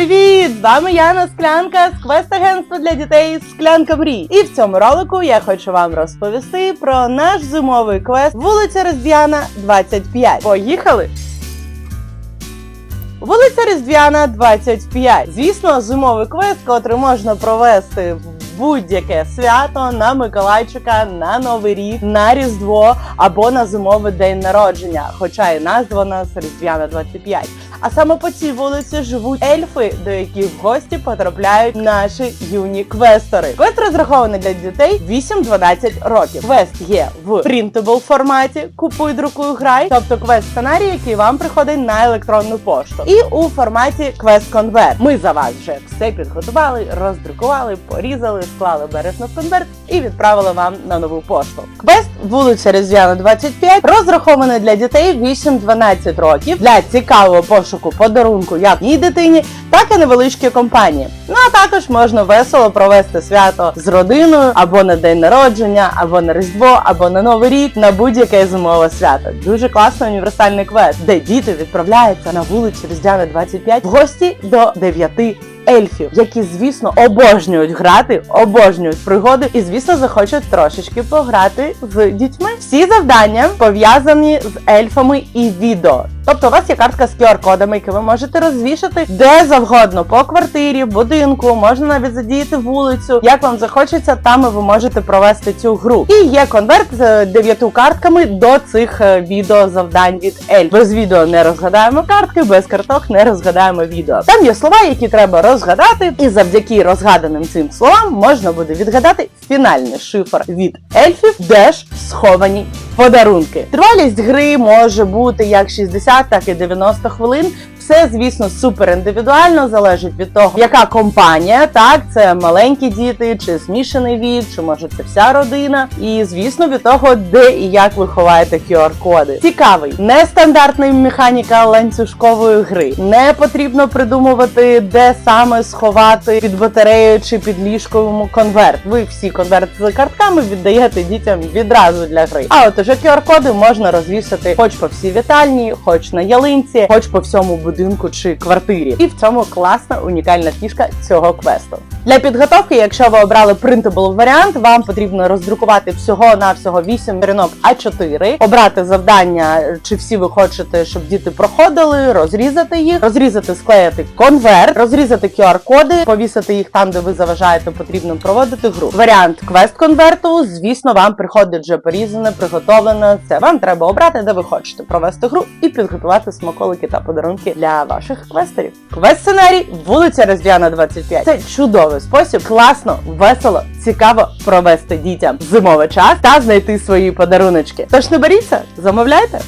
Привіт! З вами Яна Склянка з квест-агентства для дітей Склянка мрій. І в цьому ролику я хочу вам розповісти про наш зимовий квест вулиця Роздвяна 25. Поїхали! Вулиця Різдвяна 25. Звісно, зимовий квест, котрий можна провести в будь-яке свято на Миколайчика, на Новий рік, на Різдво або на зимовий день народження. Хоча і назва у нас Різдвяна 25. А саме по цій вулиці живуть ельфи, до яких в гості потрапляють наші юні квестори. Квест розрахований для дітей 8-12 років. Квест є в printable форматі. Купуй, друкуй, грай, тобто квест сценарій, який вам приходить на електронну пошту, і у форматі квест конверт. Ми за вас вже все підготували, роздрукували, порізали, склали бережно в конверт і відправили вам на нову пошту. Квест вулиця Різдвяна 25 розрахований для дітей 8-12 років для цікавого пошуку подарунку як їй дитині, так і невеличкій компанії. Ну а також можна весело провести свято з родиною або на день народження, або на Різдво, або на Новий рік, на будь-яке зимове свято. Дуже класний універсальний квест, де діти відправляються на вулицю Різдвяна 25 в гості до 9 ельфів, які, звісно, обожнюють грати, обожнюють пригоди і, звісно, захочуть трошечки пограти з дітьми. Всі завдання пов'язані з ельфами і відео. Тобто у вас є картка з QR-кодами, які ви можете розвішати де завгодно по квартирі, будинку, можна навіть задіяти вулицю. Як вам захочеться, там ви можете провести цю гру. І є конверт з дев'яту картками до цих е, відео завдань від Ельф. Без відео не розгадаємо картки, без карток не розгадаємо відео. Там є слова, які треба розгадати, і завдяки розгаданим цим словам можна буде відгадати фінальний шифр від ельфів, де ж сховані подарунки. Тривалість гри може бути як 60, так і 90 хвилин. Все, звісно, супер індивідуально, залежить від того, яка компанія, так це маленькі діти, чи змішаний вік, чи може це вся родина. І звісно, від того, де і як ви ховаєте QR-коди. Цікавий, нестандартна механіка ланцюжкової гри. Не потрібно придумувати, де саме сховати під батареєю чи під ліжковому конверт. Ви всі конверти з картками віддаєте дітям відразу для гри. А от уже QR-коди можна розвісити хоч по всій вітальні, хоч на ялинці, хоч по всьому будинку чи квартирі. І в цьому класна унікальна фішка цього квесту. Для підготовки, якщо ви обрали printable варіант, вам потрібно роздрукувати всього на всього 8 сторінок А4, обрати завдання, чи всі ви хочете, щоб діти проходили, розрізати їх, розрізати, склеїти конверт, розрізати QR-коди, повісити їх там, де ви заважаєте потрібно проводити гру. Варіант квест конверту, звісно, вам приходить вже порізане, приготовлене. Це вам треба обрати, де ви хочете провести гру і підготувати смаколики та подарунки для ваших квестерів. Квест сценарій вулиця Роздвяна 25. Це чудовий спосіб, класно, весело, цікаво провести дітям зимовий час та знайти свої подаруночки. Тож не боріться, замовляйте.